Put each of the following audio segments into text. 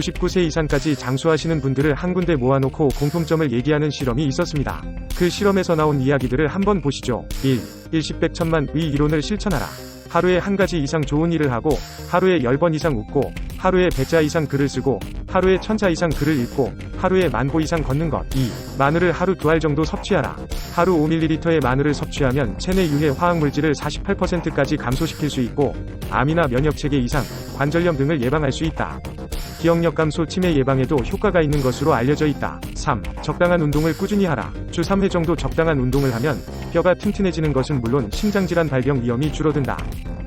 99세 이상까지 장수하시는 분들을 한 군데 모아놓고 공통점을 얘기하는 실험이 있었습니다. 그 실험에서 나온 이야기들을 한번 보시죠. 1. 일십 백천만의 이론을 실천하라. 하루에 한 가지 이상 좋은 일을 하고, 하루에 10번 이상 웃고, 하루에 100자 이상 글을 쓰고, 하루에 1000자 이상 글을 읽고, 하루에 만보 이상 걷는 것. 2. 마늘을 하루 두 알 정도 섭취하라. 하루 5ml의 마늘을 섭취하면 체내 유해 화학물질을 48%까지 감소시킬 수 있고, 암이나 면역체계 이상, 관절염 등을 예방할 수 있다. 기억력 감소 치매 예방에도 효과가 있는 것으로 알려져 있다. 3. 적당한 운동을 꾸준히 하라. 주 3회 정도 적당한 운동을 하면 뼈가 튼튼해지는 것은 물론 심장질환 발병 위험이 줄어든다.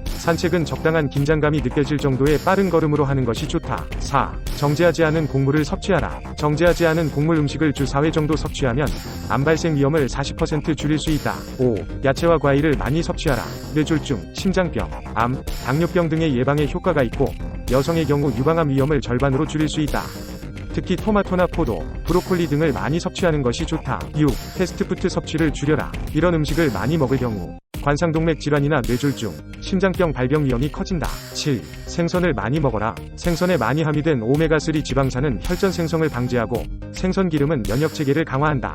산책은 적당한 긴장감이 느껴질 정도의 빠른 걸음으로 하는 것이 좋다. 4. 정제하지 않은 곡물을 섭취하라. 정제하지 않은 곡물 음식을 주 4회 정도 섭취하면 암 발생 위험을 40% 줄일 수 있다. 5. 야채와 과일을 많이 섭취하라. 뇌졸중, 심장병, 암, 당뇨병 등의 예방에 효과가 있고 여성의 경우 유방암 위험을 절반으로 줄일 수 있다. 특히 토마토나 포도, 브로콜리 등을 많이 섭취하는 것이 좋다. 6. 패스트푸드 섭취를 줄여라. 이런 음식을 많이 먹을 경우 관상동맥 질환이나 뇌졸중, 심장병 발병 위험이 커진다. 7. 생선을 많이 먹어라. 생선에 많이 함유된 오메가3 지방산은 혈전 생성을 방지하고 생선 기름은 면역 체계를 강화한다.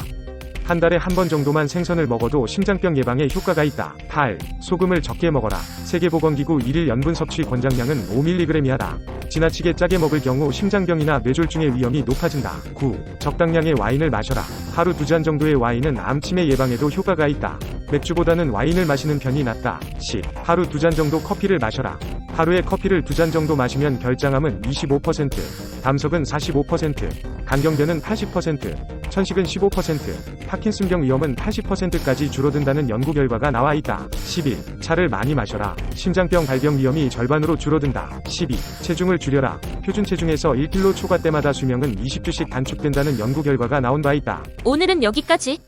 한 달에 한 번 정도만 생선을 먹어도 심장병 예방에 효과가 있다. 8. 소금을 적게 먹어라. 세계보건기구 1일 연분 섭취 권장량은 5mg 이하다. 지나치게 짜게 먹을 경우 심장병이나 뇌졸중의 위험이 높아진다. 9. 적당량의 와인을 마셔라. 하루 두 잔 정도의 와인은 암 치매 예방에도 효과가 있다. 맥주보다는 와인을 마시는 편이 낫다. 10. 하루 두 잔 정도 커피를 마셔라. 하루에 커피를 두 잔 정도 마시면 결장암은 25%, 담석은 45%, 간경변은 80%, 천식은 15%, 파킨슨병 위험은 80%까지 줄어든다는 연구 결과가 나와 있다. 11. 차를 많이 마셔라. 심장병 발병 위험이 절반으로 줄어든다. 12. 체중을 줄여라. 표준 체중에서 1kg 초과 때마다 수명은 20주씩 단축된다는 연구 결과가 나온 바 있다. 오늘은 여기까지.